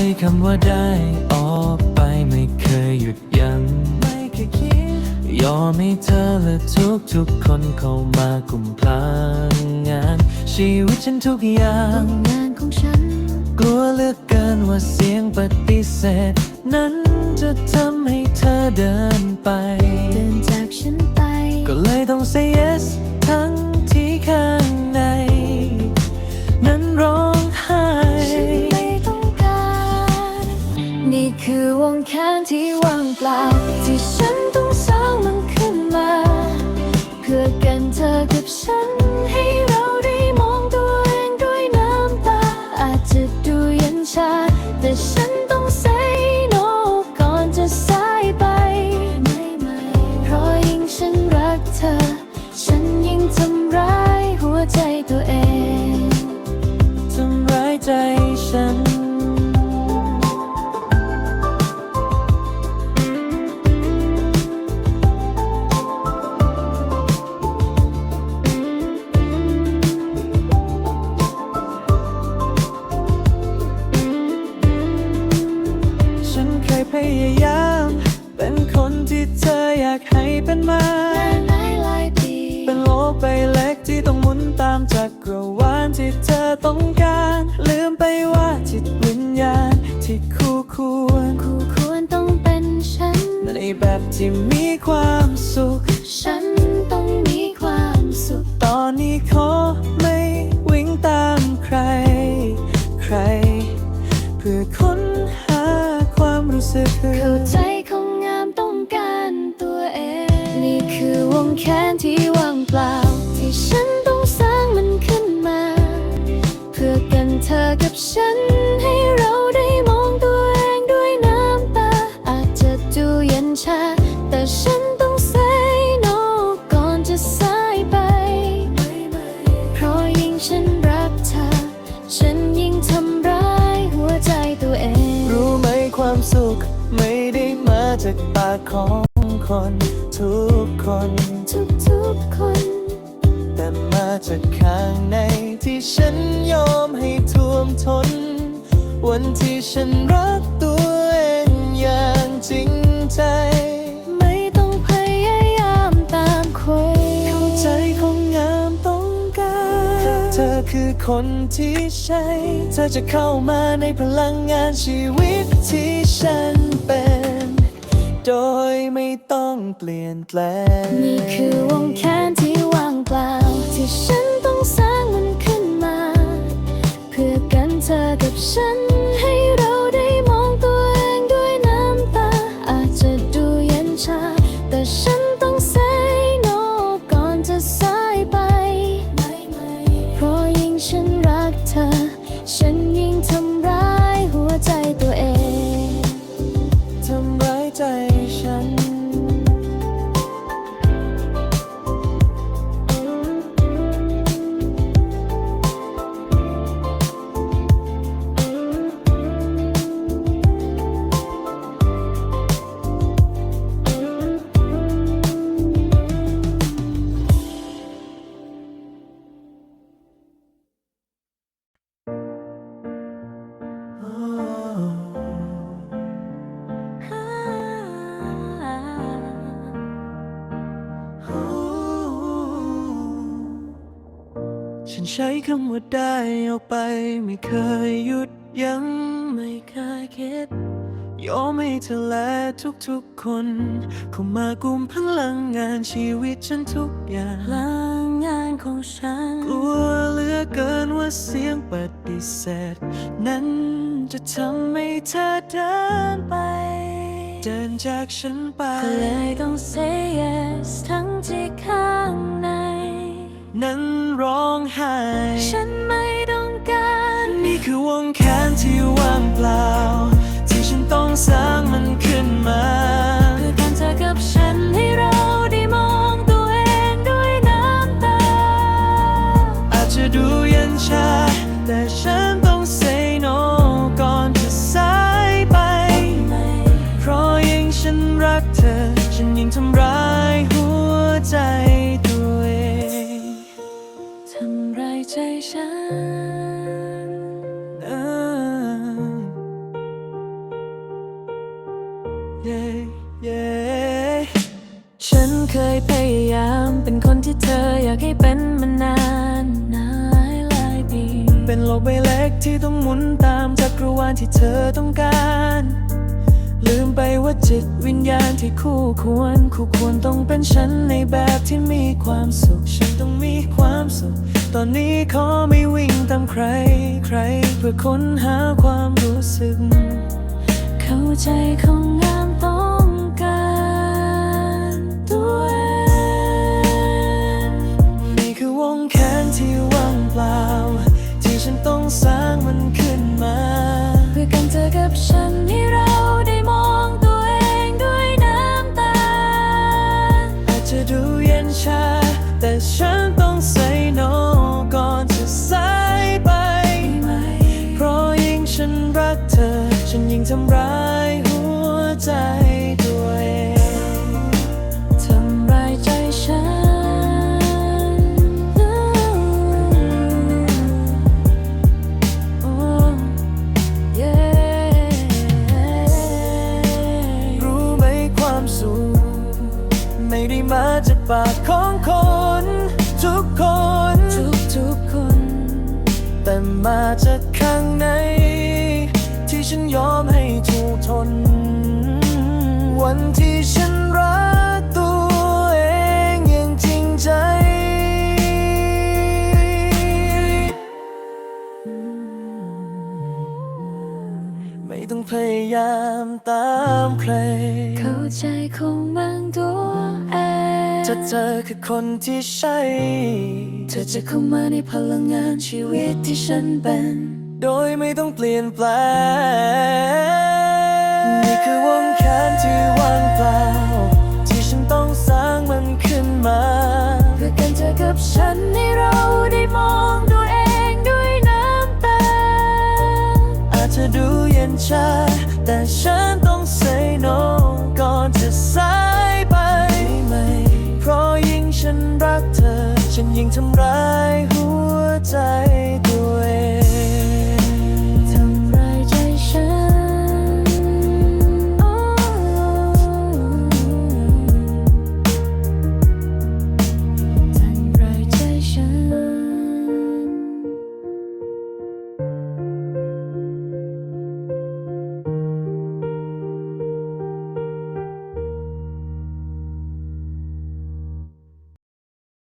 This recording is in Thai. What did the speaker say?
ช้คำว่าได้ออกไปไม่เคยหยุดยัง้งไม่เคยคิดยอมให้เธอและทุกทุกๆคนเข้ามากุมพลางงาน ชีวิตฉันทุกอย่างงานของฉัน กลัวเหลือเกินว่าเสียงปฏิเสธ นั้นจะทำให้เธอเดินไป เดินจากฉันไป ก็เลยต้อง say yes หัว ที่เธอต้องการ ลืมไปว่าจิตวิญญาณ ที่คู่ควรคู่ควรต้องเป็นฉัน ในแบบที่มีความสุข ฉันต้องมีความสุข ตอนนี้ขอไม่วิ่งตามใคร ใคร เพื่อค้นหาความรู้สึกเข้าใจของงามต้องการตัวเอง นี่คือวงแขนที่ว่างเปล่า เธอกับฉัน ให้เราได้มองตัวเองด้วยน้ำตา อาจจะดูเย็นชา แต่ฉันต้อง say no ก่อนจะสายไป เพราะยิ่งฉันรักเธอ ฉันยิ่งทำร้ายหัวใจตัวเอง รู้ไหมความสุขไม่ได้มาจากปากของคน ทุกคน ทุกๆคนแต่มา จากข้างในที่ฉันยอมให้ท่วมทน วันที่ฉันรักตัวเองอย่างจริงใจ ไม่ต้องพยายามตามใครเข้าใจของงามต้องการ เธอคือคนที่ใช่ เธอจะเข้ามาในพลังงานชีวิตที่ฉันเป็น โดยไม่ต้องเปลี่ยนแปลง นี่คือวงแขนที่ว่างเปล่า ที่ฉันต้องสร้างมันขึ้นมา เพื่อกันเธอกับฉัน ใช้คำว่าได้ออกไป ไม่เคยหยุดยัง้งไม่เคยคิดยอมให้เธอและทุกๆคน เข้ามากุมพลังงานชีวิตฉันทุกอย่างพลังงานของฉัน กลัวเหลือเกินว่าเสียงปฏิเสธ นั้นจะทำให้เธอเดินไป เดินจากฉันไปก็เลยต้อง say yes ทั้งที่ข้างใน นั้นร้องไห้ ฉันไม่ต้องการ นี่คือวงแขนที่ว่างเปล่า ที่ฉันต้องสร้างมันขึ้นมาเพื่อกันเธอกับฉันให้เราได้มองตัวเองด้วยน้ำตา อาจจะดูเย็นชา แต่ฉันต้อง say no ก่อนจะสายไป เพราะยิ่งฉันรักเธอ ฉันยิ่งทำร้ายหัวใจ ใจฉันเคยพยายามเป็นคนที่เธออยากให้เป็นมานานนายหลายปี เป็นโลกใบเล็กที่ต้องหมุนตามจักรวาลที่เธอต้องการ ลืมไปว่าจิตวิญญาณที่คู่ควร คู่ควรต้องเป็นฉันในแบบที่มีความสุข ฉันต้องมีความสุข ตอนนี้ขอไม่วิ่งตามใคร ใคร เพื่อค้นหาความรู้สึก เข้าใจของงาม ไม่ได้มาจากปากของคน ทุกคนทุกทุกๆคน แต่มาจากข้างใน ที่ฉันยอมให้ถูกทน วันที่ฉันรักตัวเองอย่างจริงใจ ไม่ต้องพยายามตามใคร เข้าใจคงมั่งตัวเอง ถ้าเธอคือคนที่ใช่ เธอจะเข้ามาในพลังงานชีวิตที่ฉันเป็น โดยไม่ต้องเปลี่ยนแปลง นี่คือวงแขนที่ว่างเปล่า ที่ฉันต้องสร้างมันขึ้นมา เพื่อกันเธอกับฉันให้เราได้มองตัวเองด้วยน้ำตา อาจจะดูเย็นชา แต่ฉันต้อง say no ก่อนจะสาย รักเธอ ฉันยิ่งทำร้ายหัวใจ